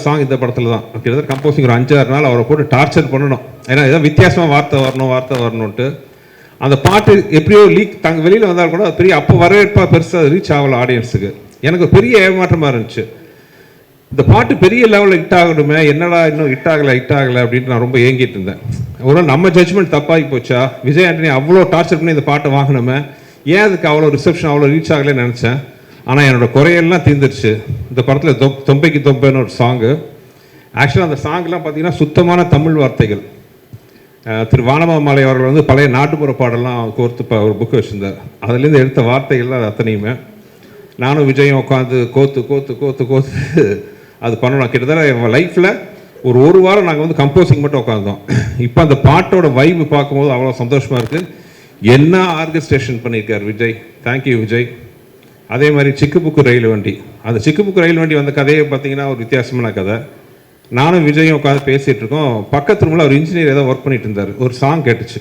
Song இந்த படத்தில் தான். கிட்டத்தட்ட கம்போசிங் ஒரு அஞ்சாறு நாள் அவரை போட்டு டார்ச்சர் பண்ணணும். ஏன்னா ஏதோ வித்தியாசமாக வார்த்தை வரணும் வார்த்தை வரணும்ட்டு அந்த பாட்டு எப்படியோ லீக் தங்க வெளியில் வந்தால் கூட அது பெரிய அப்போ வரவேற்பா பெருசாக ரீச் ஆகல ஆடியன்ஸுக்கு எனக்கு பெரிய ஏமாற்றமாக இருந்துச்சு. இந்த பாட்டு பெரிய லெவலில் ஹிட் ஆகணுமே என்னடா இன்னும் ஹிட் ஆகலை ஹிட் ஆகலை அப்படின்ட்டு நான் ரொம்ப ஏங்கிட்டு இருந்தேன். ஒரு நம்ம ஜட்ஜ்மெண்ட் தப்பாகி போச்சா? விஜய் ஆண்டனி அவ்வளோ டார்ச்சர் பண்ணி இந்த பாட்டை வாங்கினோமே? ஏன் அதுக்கு அவ்வளோ ரிசப்ஷன் அவ்வளோ ரீச் ஆகலைன்னு நினச்சேன்? ஆனால் என்னோட குறையெல்லாம் தீர்ந்துருச்சு இந்த படத்தில் தொ தொம்பைக்கு தொம்பைன்னு ஒரு சாங்கு. ஆக்சுவலாக அந்த சாங்லாம் பார்த்திங்கன்னா சுத்தமான தமிழ் வார்த்தைகள். திரு வானமாமலை அவர்கள் வந்து பழைய நாட்டுப்புற பாடலாம் கோர்த்து ப- ஒரு புக்கு வச்சுருந்தார். அதுலேருந்து எடுத்த வார்த்தைகள் அது அத்தனையுமே. நானும் விஜயும் உட்காந்து கோத்து கோத்து கோத்து கோத்து அது பண்ணணும். கிட்டத்தட்ட என் லைஃப்பில் ஒரு ஒரு வாரம் நாங்கள் வந்து கம்போசிங் மட்டும் உட்காந்தோம் இப்போ அந்த பாட்டோட வைப்பு பார்க்கும்போது அவ்வளோ சந்தோஷமாக இருக்குது என்ன ஆர்கஸ்ட்ரேஷன் பண்ணியிருக்கார் விஜய்? தேங்க்யூ விஜய். அதே மாதிரி சிக்கு புக்கு ரயில் வண்டி. அந்த சிக்கு புக்கு ரயில் வண்டி வந்த கதையை பார்த்தீங்கன்னா ஒரு வித்தியாசமான கதை. நானும் விஜயும் உட்காந்து பேசிகிட்டு இருக்கோம். பக்கத்து ரூமில் ஒரு இன்ஜினியர் ஏதோ ஒர்க் பண்ணிட்டு இருந்தார். ஒரு சாங் கேட்டுச்சு.